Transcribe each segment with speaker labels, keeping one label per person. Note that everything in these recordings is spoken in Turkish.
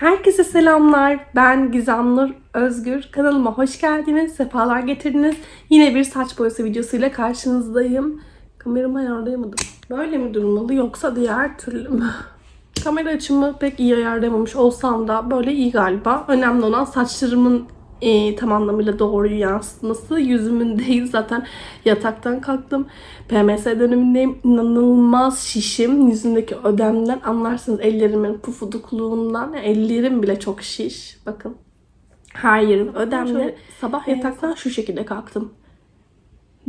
Speaker 1: Herkese selamlar. Ben Gizemnur Özgür. Kanalıma hoş geldiniz. Sefalar getirdiniz. Yine bir saç boyası videosuyla karşınızdayım. Kameramı ayarlayamadım. Böyle mi durmalı yoksa diğer türlü mü? Kamera açımı pek iyi ayarlayamamış olsam da böyle iyi galiba. Önemli olan saçlarımın e, tam anlamıyla doğru yansıtması. Yüzümün değil zaten yataktan kalktım. PMS dönemindeyim. İnanılmaz şişim. Yüzümdeki ödemden anlarsınız ellerimin pufudukluğundan. Ellerim bile çok şiş. Bakın. Her yerim ödemli. Sabah yataktan şu şekilde kalktım.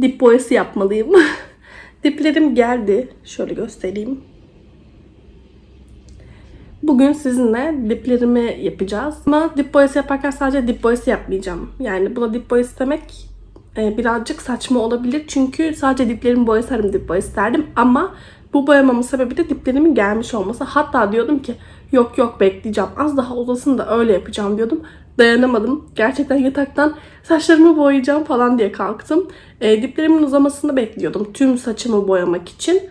Speaker 1: Dip boyası yapmalıyım. Diplerim geldi. Şöyle göstereyim. Bugün sizinle diplerimi yapacağız. Ama dip boyası yaparken sadece dip boyası yapmayacağım. Yani buna dip boyası demek e, birazcık saçma olabilir. Çünkü sadece diplerimi boyasarım dip boyası derdim. Ama bu boyamamın sebebi de diplerimin gelmiş olması. Hatta diyordum ki yok yok bekleyeceğim. Az daha uzasın da öyle yapacağım diyordum. Dayanamadım. Gerçekten yataktan saçlarımı boyayacağım falan diye kalktım. E, diplerimin uzamasını bekliyordum. Tüm saçımı boyamak için.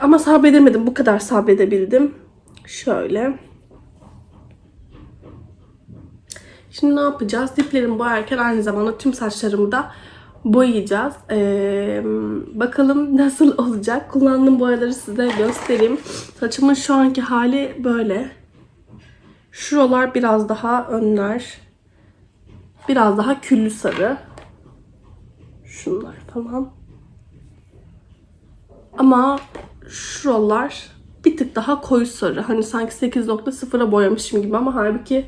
Speaker 1: Ama sabredemedim. Bu kadar sabredebildim. Şöyle. Şimdi ne yapacağız? Diplerimi boyarken aynı zamanda tüm saçlarımı da boyayacağız. Ee, bakalım nasıl olacak. Kullandığım boyaları size göstereyim. Saçımın şu anki hali böyle. Şuralar biraz daha önler. Biraz daha küllü sarı. Şunlar falan. Ama şuralar bir tık daha koyu sarı. Hani sanki 8.0'a boyamışım gibi ama halbuki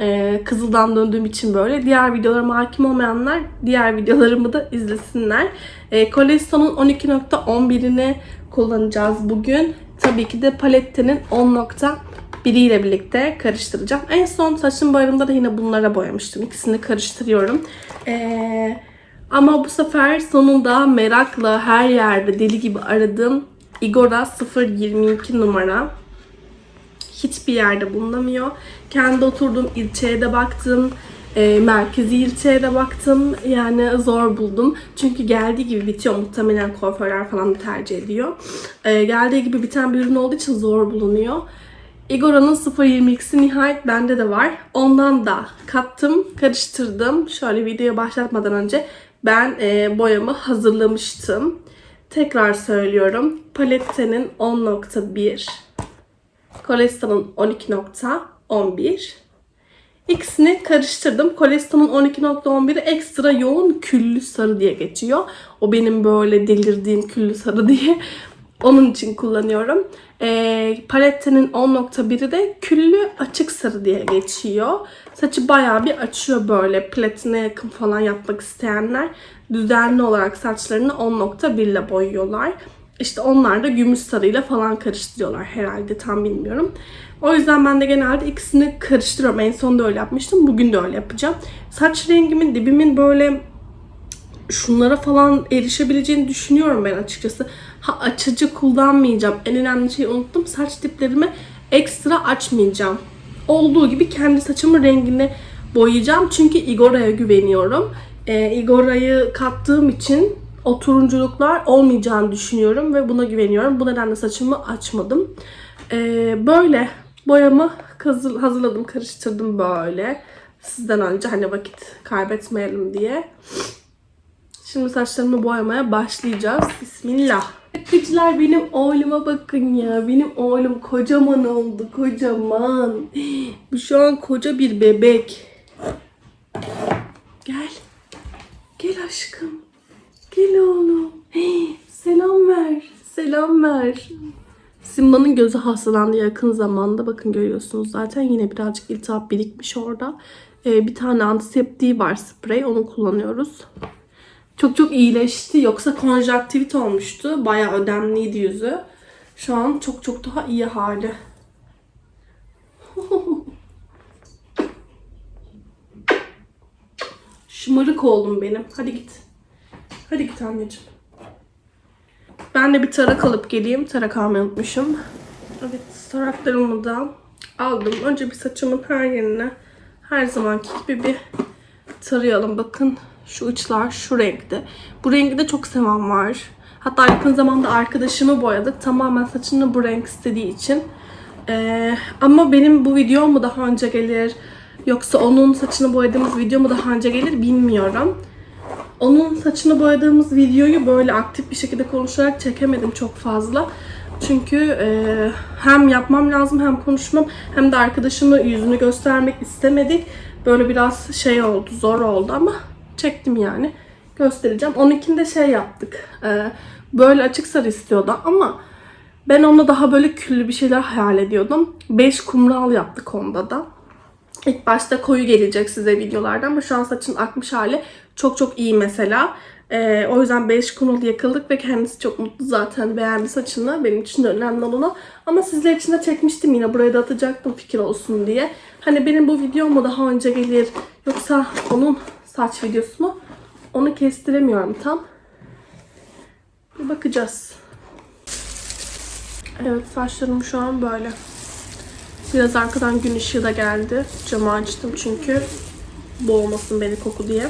Speaker 1: e, kızıldan döndüğüm için böyle. Diğer videolarıma hakim olmayanlar diğer videolarımı da izlesinler. E, Coleston'un 12.11'ini kullanacağız bugün. Tabii ki de Palette'nin 10.1 ile birlikte karıştıracağım. En son saçım boyamında da yine bunlara boyamıştım. İkisini karıştırıyorum. Eee ama bu sefer sonunda merakla her yerde deli gibi aradım. Igora 022 numara. Hiçbir yerde bulunamıyor. Kendi oturduğum ilçeye de baktım. E, merkezi ilçeye de baktım. Yani zor buldum. Çünkü geldiği gibi bitiyor. Muhtemelen kuaförler falan da tercih ediyor. E, geldiği gibi biten bir ürün olduğu için zor bulunuyor. Igora'nın 0.22'si nihayet bende de var. Ondan da kattım, karıştırdım. Şöyle videoyu başlatmadan önce ben e, boyamı hazırlamıştım. Tekrar söylüyorum. Palette'nin 10.1, Coleston'un 12.11. İkisini karıştırdım. Coleston'un 12.11'i ekstra yoğun küllü sarı diye geçiyor. O benim böyle delirdiğim küllü sarı diye. Onun için kullanıyorum. E, palettenin 10.1'i de küllü açık sarı diye geçiyor. Saçı bayağı bir açıyor böyle. Platine yakın falan yapmak isteyenler düzenli olarak saçlarını 10.1 ile boyuyorlar. İşte onlar da gümüş sarıyla falan karıştırıyorlar herhalde tam bilmiyorum. O yüzden ben de genelde ikisini karıştırıyorum. En son da öyle yapmıştım. Bugün de öyle yapacağım. Saç rengimin dibimin böyle şunlara falan erişebileceğini düşünüyorum ben açıkçası. Ha açıcı kullanmayacağım. En önemli şeyi unuttum. Saç diplerimi ekstra açmayacağım. Olduğu gibi kendi saçımın rengini boyayacağım. Çünkü Igora'ya güveniyorum. E, Igora'yı kattığım için o turunculuklar olmayacağını düşünüyorum ve buna güveniyorum. Bu nedenle saçımı açmadım. E, böyle boyamı hazırladım, karıştırdım böyle. Sizden önce hani vakit kaybetmeyelim diye. Şimdi saçlarımı boyamaya başlayacağız. Bismillah. Kıçlar benim oğluma bakın ya. Benim oğlum kocaman oldu. Kocaman. Bu şu an koca bir bebek. Gel. Gel aşkım. Gel oğlum. Hey, selam ver. Selam ver. Simba'nın gözü hastalandı yakın zamanda. Bakın görüyorsunuz zaten yine birazcık iltihap birikmiş orada. Ee, bir tane antiseptiği var sprey. Onu kullanıyoruz. Çok çok iyileşti. Yoksa konjaktivit olmuştu. Bayağı ödemliydi yüzü. Şu an çok çok daha iyi hali. Şımarık oğlum benim. Hadi git. Hadi git anneciğim. Ben de bir tarak alıp geleyim. Tarak almayı unutmuşum. Evet taraklarımı da aldım. Önce bir saçımın her yerine her zamanki gibi bir tarayalım. Bakın şu uçlar şu renkte. Bu rengi de çok seven var. Hatta yakın zamanda arkadaşımı boyadık. Tamamen saçını bu renk istediği için Ee, ama benim bu video mu daha önce gelir yoksa onun saçını boyadığımız video mu daha önce gelir bilmiyorum. Onun saçını boyadığımız videoyu böyle aktif bir şekilde konuşarak çekemedim çok fazla. Çünkü e, hem yapmam lazım hem konuşmam hem de arkadaşımı yüzünü göstermek istemedik. Böyle biraz şey oldu, zor oldu ama çektim yani. Göstereceğim. Onunkinde şey yaptık. e, böyle açık sarı istiyordu ama ben onunla daha böyle küllü bir şeyler hayal ediyordum. 5 kumral yaptık onda da. İlk başta koyu gelecek size videolarda ama şu an saçın akmış hali çok çok iyi mesela. Ee, o yüzden 5 kumral yakıldık ve kendisi çok mutlu zaten beğendi saçını. Benim için de önemli olan. Ama sizler için de çekmiştim yine buraya da atacaktım fikir olsun diye. Hani benim bu videom mu daha önce gelir yoksa onun saç videosu mu? Onu kestiremiyorum tam. Bir bakacağız. Evet saçlarım şu an böyle. Biraz arkadan gün ışığı da geldi. Camı açtım çünkü boğmasın beni koku diye.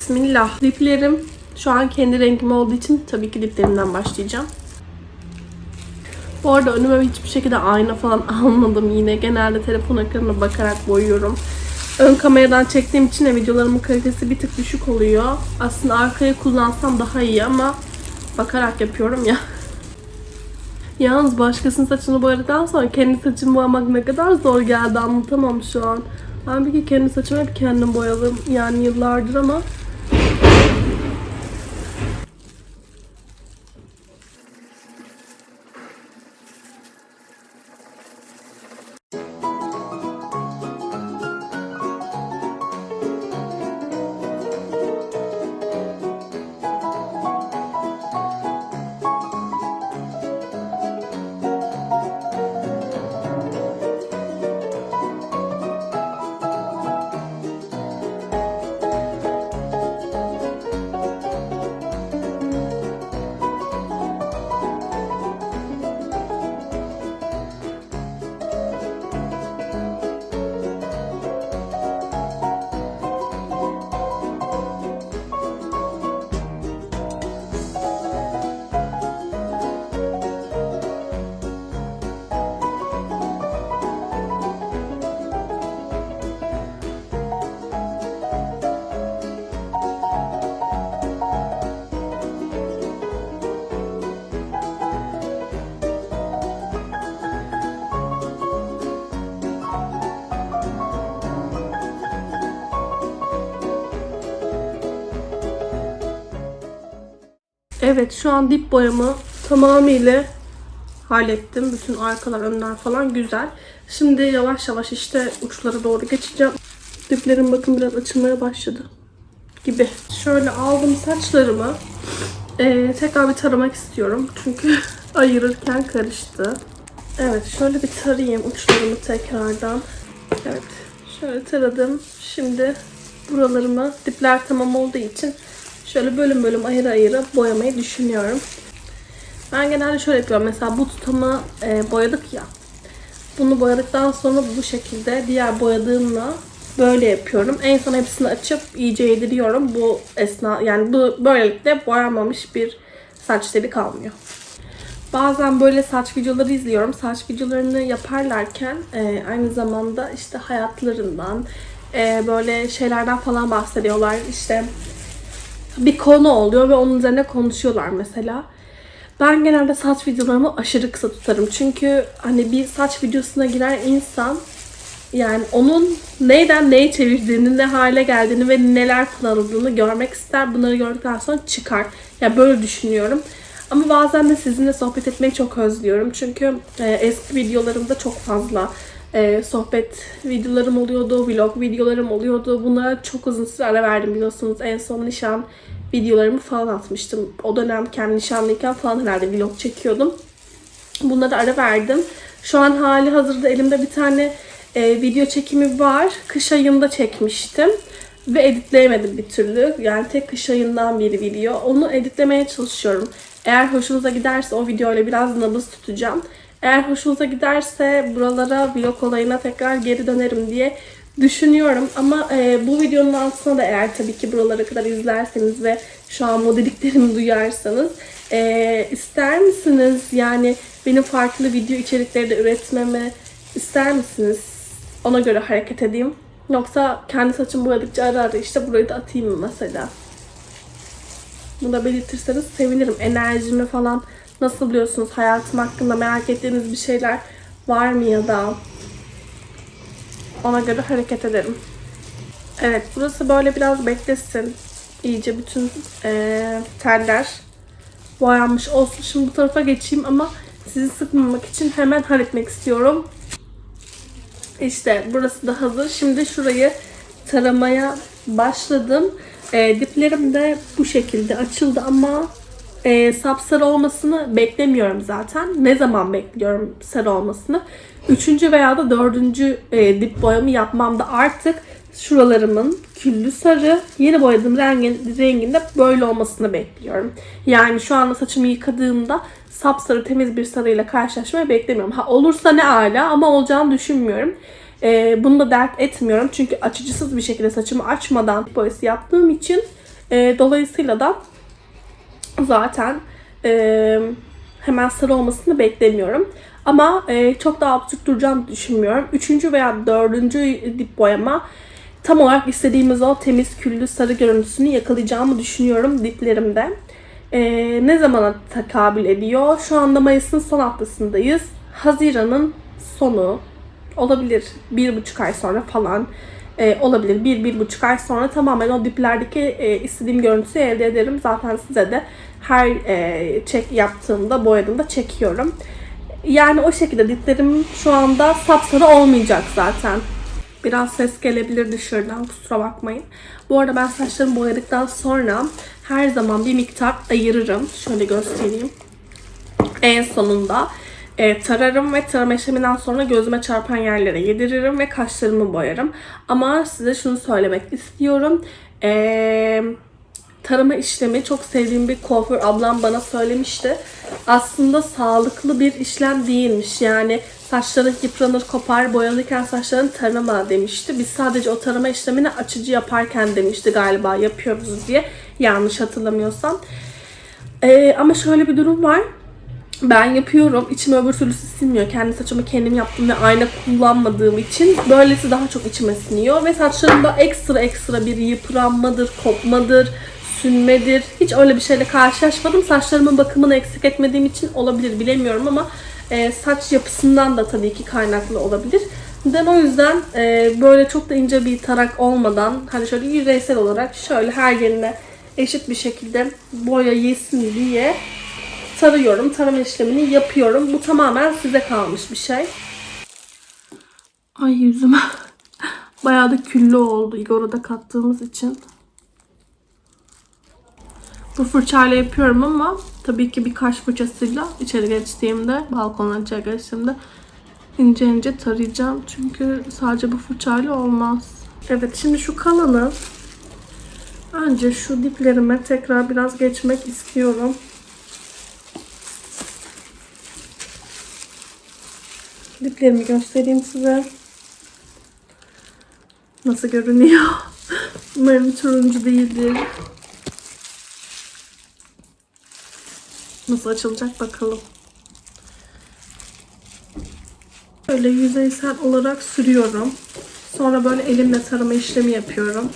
Speaker 1: Bismillah. Diplerim şu an kendi rengim olduğu için tabii ki diplerimden başlayacağım. Bu arada önüme hiçbir şekilde ayna falan almadım yine. Genelde telefon ekranına bakarak boyuyorum. Ön kameradan çektiğim için de videolarımın kalitesi bir tık düşük oluyor. Aslında arkayı kullansam daha iyi ama bakarak yapıyorum ya. Yalnız başkasının saçını boyadıktan sonra kendi saçımı boyamak ne kadar zor geldi anlatamam şu an. Ben bir kendi saçımı hep kendim boyadım yani yıllardır ama Evet şu an dip boyamı tamamıyla hallettim. Bütün arkalar önler falan güzel. Şimdi yavaş yavaş işte uçlara doğru geçeceğim. Diplerim bakın biraz açılmaya başladı gibi. Şöyle aldım saçlarımı. Ee, tekrar bir taramak istiyorum. Çünkü ayırırken karıştı. Evet şöyle bir tarayayım uçlarımı tekrardan. Evet şöyle taradım. Şimdi buralarımı dipler tamam olduğu için şöyle bölüm bölüm ayıra ayıra boyamayı düşünüyorum. Ben genelde şöyle yapıyorum. Mesela bu tutamı e, boyadık ya. Bunu boyadıktan sonra bu şekilde diğer boyadığımla böyle yapıyorum. En son hepsini açıp iyice yediriyorum. Bu esna yani bu böylelikle boyanmamış bir saç teli kalmıyor. Bazen böyle saç videoları izliyorum. Saç videolarını yaparlarken e, aynı zamanda işte hayatlarından e, böyle şeylerden falan bahsediyorlar. İşte bir konu oluyor ve onun üzerine konuşuyorlar mesela. Ben genelde saç videolarımı aşırı kısa tutarım. Çünkü hani bir saç videosuna giren insan yani onun neyden neye çevirdiğini, ne hale geldiğini ve neler kullanıldığını görmek ister. Bunları gördükten sonra çıkar. Ya yani böyle düşünüyorum. Ama bazen de sizinle sohbet etmeyi çok özlüyorum. Çünkü e, eski videolarımda çok fazla e, sohbet videolarım oluyordu, vlog videolarım oluyordu. Bunlara çok uzun süre ara verdim biliyorsunuz. En son nişan videolarımı falan atmıştım. O dönem kendi nişanlıyken falan herhalde vlog çekiyordum. Bunlara ara verdim. Şu an hali hazırda elimde bir tane e, video çekimi var. Kış ayında çekmiştim. Ve editleyemedim bir türlü. Yani tek kış ayından bir video. Onu editlemeye çalışıyorum. Eğer hoşunuza giderse o videoyla biraz nabız tutacağım. Eğer hoşunuza giderse buralara vlog olayına tekrar geri dönerim diye düşünüyorum. Ama e, bu videonun altına da eğer tabii ki buralara kadar izlerseniz ve şu an modeliklerimi duyarsanız e, ister misiniz yani benim farklı video içerikleri de üretmemi İster misiniz? Ona göre hareket edeyim. Yoksa kendi saçımı boyadıkça ara ara işte burayı da atayım mı mesela? Bunu da belirtirseniz sevinirim. Enerjimi falan nasıl biliyorsunuz? Hayatım hakkında merak ettiğiniz bir şeyler var mı ya da ona göre hareket ederim. Evet burası böyle biraz beklesin. İyice bütün eee teller boyanmış olsun. Şimdi bu tarafa geçeyim ama sizi sıkmamak için hemen halletmek istiyorum. İşte burası da hazır. Şimdi şurayı taramaya başladım. E, diplerim de bu şekilde açıldı ama e, sapsarı olmasını beklemiyorum zaten. Ne zaman bekliyorum sarı olmasını? Üçüncü veya da dördüncü e, dip boyamı yapmamda artık şuralarımın küllü sarı, yeni boyadığım rengin, renginde böyle olmasını bekliyorum. Yani şu anda saçımı yıkadığımda sapsarı temiz bir sarıyla karşılaşmayı beklemiyorum. Ha olursa ne ala ama olacağını düşünmüyorum. Ee, bunu da dert etmiyorum çünkü açıcısız bir şekilde saçımı açmadan boyası yaptığım için e, dolayısıyla da zaten e, hemen sarı olmasını beklemiyorum. Ama e, çok daha absürt duracağını düşünmüyorum. Üçüncü veya dördüncü dip boyama tam olarak istediğimiz o temiz küllü sarı görüntüsünü yakalayacağımı düşünüyorum diplerimde. E, ne zamana tekabül ediyor? Şu anda Mayıs'ın son haftasındayız. Haziran'ın sonu olabilir. Bir buçuk ay sonra falan e, olabilir. Bir, bir buçuk ay sonra tamamen o diplerdeki e, istediğim görüntüsü elde ederim. Zaten size de her e, çek yaptığımda, boyadığımda çekiyorum. Yani o şekilde diplerim şu anda sapsarı olmayacak zaten. Biraz ses gelebilir dışarıdan kusura bakmayın. Bu arada ben saçlarımı boyadıktan sonra her zaman bir miktar ayırırım. Şöyle göstereyim. En sonunda e, tararım ve tarama işleminden sonra gözüme çarpan yerlere yediririm ve kaşlarımı boyarım. Ama size şunu söylemek istiyorum. Eee tarama işlemi çok sevdiğim bir kuaför ablam bana söylemişti. Aslında sağlıklı bir işlem değilmiş. Yani saçların yıpranır, kopar, boyanırken saçların tarama demişti. Biz sadece o tarama işlemini açıcı yaparken demişti galiba yapıyoruz diye. Yanlış hatırlamıyorsam. Ee, ama şöyle bir durum var. Ben yapıyorum. İçime öbür türlüsü sinmiyor. Kendi saçımı kendim yaptım ve ayna kullanmadığım için böylesi daha çok içime siniyor. Ve saçlarımda ekstra ekstra bir yıpranmadır, kopmadır, sünmedir. Hiç öyle bir şeyle karşılaşmadım. Saçlarımın bakımını eksik etmediğim için olabilir bilemiyorum ama e, saç yapısından da tabii ki kaynaklı olabilir. Ben o yüzden e, böyle çok da ince bir tarak olmadan hani şöyle yüzeysel olarak şöyle her yerine eşit bir şekilde boya yesin diye tarıyorum. Tarama işlemini yapıyorum. Bu tamamen size kalmış bir şey. Ay yüzüme bayağı da küllü oldu Igor'a kattığımız için. Bu fırçayla yapıyorum ama tabii ki bir kaş fırçasıyla içeri geçtiğimde, balkondan içeri geçtiğimde ince ince tarayacağım. Çünkü sadece bu fırçayla olmaz. Evet şimdi şu kalanı önce şu diplerime tekrar biraz geçmek istiyorum. Diplerimi göstereyim size. Nasıl görünüyor? Umarım turuncu değildir. Nasıl açılacak bakalım. Böyle yüzeysel olarak sürüyorum. Sonra böyle elimle tarama işlemi yapıyorum.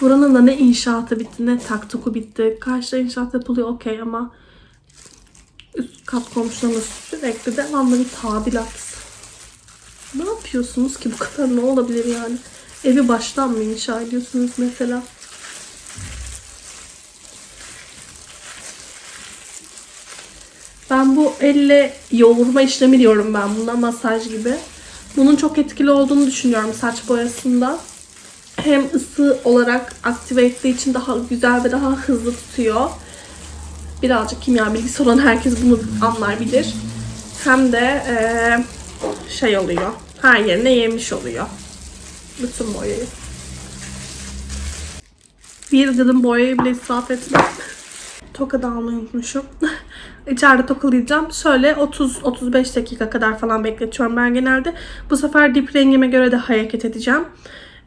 Speaker 1: Buranın da ne inşaatı bitti ne taktuku bitti. Karşıda inşaat yapılıyor okey ama kat komşularımız sürekli devamlı bir tadilat. Ne yapıyorsunuz ki bu kadar ne olabilir yani? Evi baştan mı inşa ediyorsunuz mesela? Ben bu elle yoğurma işlemi diyorum ben buna masaj gibi. Bunun çok etkili olduğunu düşünüyorum saç boyasında. Hem ısı olarak aktive ettiği için daha güzel ve daha hızlı tutuyor. Birazcık kimya bilgisi olan herkes bunu anlar bilir. Hem de eee, şey oluyor. Her yerine yemiş oluyor. Bütün boyayı. Bir gıdım boyayı bile israf etmem. Toka da almayı unutmuşum. İçeride tokalayacağım. Şöyle 30-35 dakika kadar falan bekletiyorum ben genelde. Bu sefer dip rengime göre de hareket edeceğim.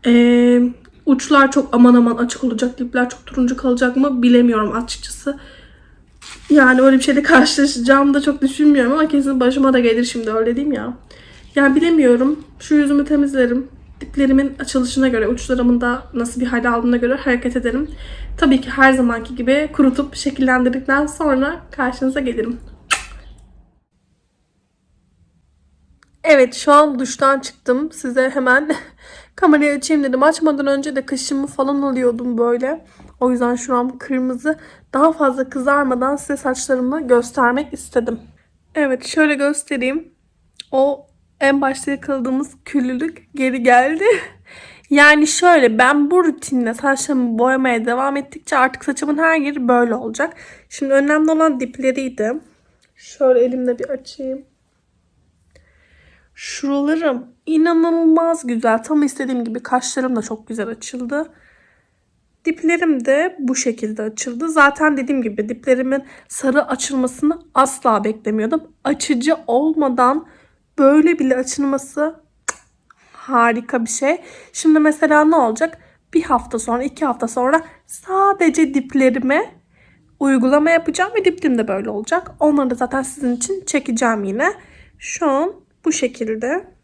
Speaker 1: Ee, uçlar çok aman aman açık olacak. Dipler çok turuncu kalacak mı bilemiyorum açıkçası. Yani öyle bir şeyle karşılaşacağımı da çok düşünmüyorum ama kesin başıma da gelir şimdi öyle diyeyim ya. Yani bilemiyorum. Şu yüzümü temizlerim. Diplerimin açılışına göre, uçlarımın da nasıl bir hal aldığına göre hareket ederim. Tabii ki her zamanki gibi kurutup şekillendirdikten sonra karşınıza gelirim. Evet şu an duştan çıktım. Size hemen kamerayı açayım dedim. Açmadan önce de kaşımı falan alıyordum böyle. O yüzden şu an kırmızı. Daha fazla kızarmadan size saçlarımı göstermek istedim. Evet şöyle göstereyim. O en başta yakaladığımız küllülük geri geldi. Yani şöyle ben bu rutinle saçlarımı boyamaya devam ettikçe artık saçımın her yeri böyle olacak. Şimdi önemli olan dipleriydi. Şöyle elimle bir açayım. Şuralarım inanılmaz güzel. Tam istediğim gibi kaşlarım da çok güzel açıldı. Diplerim de bu şekilde açıldı. Zaten dediğim gibi diplerimin sarı açılmasını asla beklemiyordum. Açıcı olmadan böyle bile açılması harika bir şey. Şimdi mesela ne olacak? Bir hafta sonra, iki hafta sonra sadece diplerime uygulama yapacağım ve diplim de böyle olacak. Onları da zaten sizin için çekeceğim yine. Şu an bu şekilde.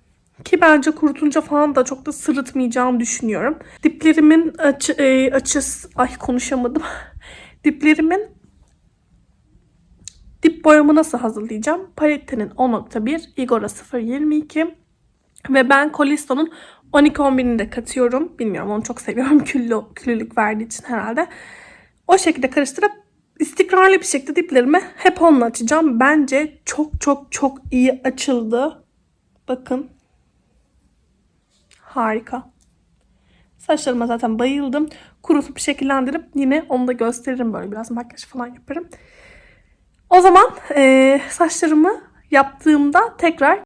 Speaker 1: Ki bence kurutunca falan da çok da sırıtmayacağımı düşünüyorum. Diplerimin açı, e, açıs... Ay konuşamadım. Diplerimin dip boyamı nasıl hazırlayacağım? Palette'nin 10.1, Igora 0.22 ve ben Colisto'nun 12-11'ini de katıyorum. Bilmiyorum onu çok seviyorum. Küllü, küllülük verdiği için herhalde. O şekilde karıştırıp istikrarlı bir şekilde diplerimi hep onunla açacağım. Bence çok çok çok iyi açıldı. Bakın. Harika. Saçlarıma zaten bayıldım. Kurutup şekillendirip yine onu da gösteririm böyle biraz makyaj falan yaparım. O zaman eee, saçlarımı yaptığımda tekrar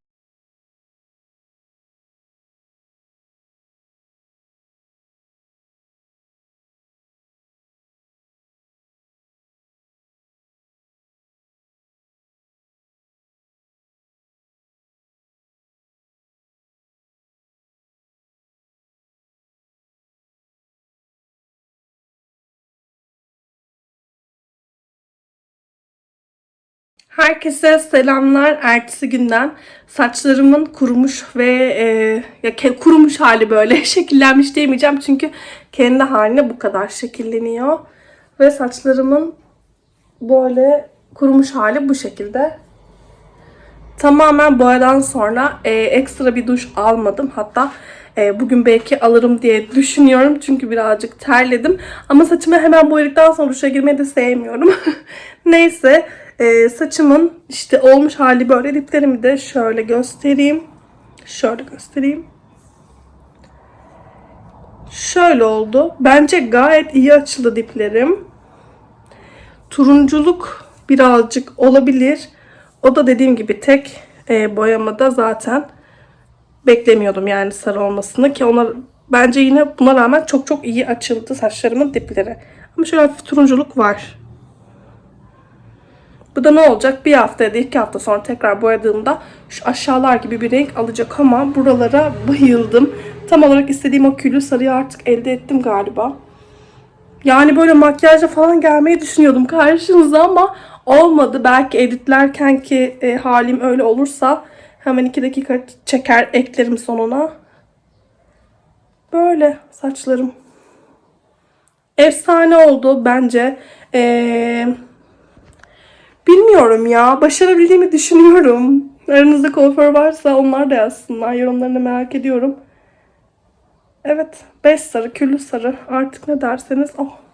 Speaker 1: Herkese selamlar. Ertesi günden saçlarımın kurumuş ve e, ya kurumuş hali böyle şekillenmiş diyemeyeceğim çünkü kendi haline bu kadar şekilleniyor ve saçlarımın böyle kurumuş hali bu şekilde. Tamamen boyadan sonra e, ekstra bir duş almadım. Hatta e, bugün belki alırım diye düşünüyorum. Çünkü birazcık terledim. Ama saçımı hemen boyadıktan sonra duşa girmeyi de sevmiyorum. Neyse e, saçımın işte olmuş hali böyle. Diplerimi de şöyle göstereyim. Şöyle göstereyim. Şöyle oldu. Bence gayet iyi açıldı diplerim. Turunculuk birazcık olabilir. O da dediğim gibi tek e, boyamada zaten beklemiyordum yani sarı olmasını ki ona bence yine buna rağmen çok çok iyi açıldı saçlarımın dipleri. Ama şöyle hafif turunculuk var. Bu da ne olacak? Bir hafta ya da iki hafta sonra tekrar boyadığımda şu aşağılar gibi bir renk alacak ama buralara bayıldım. Tam olarak istediğim o küllü sarıyı artık elde ettim galiba. Yani böyle makyajla falan gelmeyi düşünüyordum karşınıza ama olmadı. Belki editlerken ki e, halim öyle olursa hemen iki dakika çeker eklerim sonuna. Böyle saçlarım. Efsane oldu bence. Eee Bilmiyorum ya. Başarabildiğimi düşünüyorum. Aranızda kuaför varsa onlar da yazsınlar. Yorumlarını merak ediyorum. Evet. 5 sarı, küllü sarı. Artık ne derseniz. Oh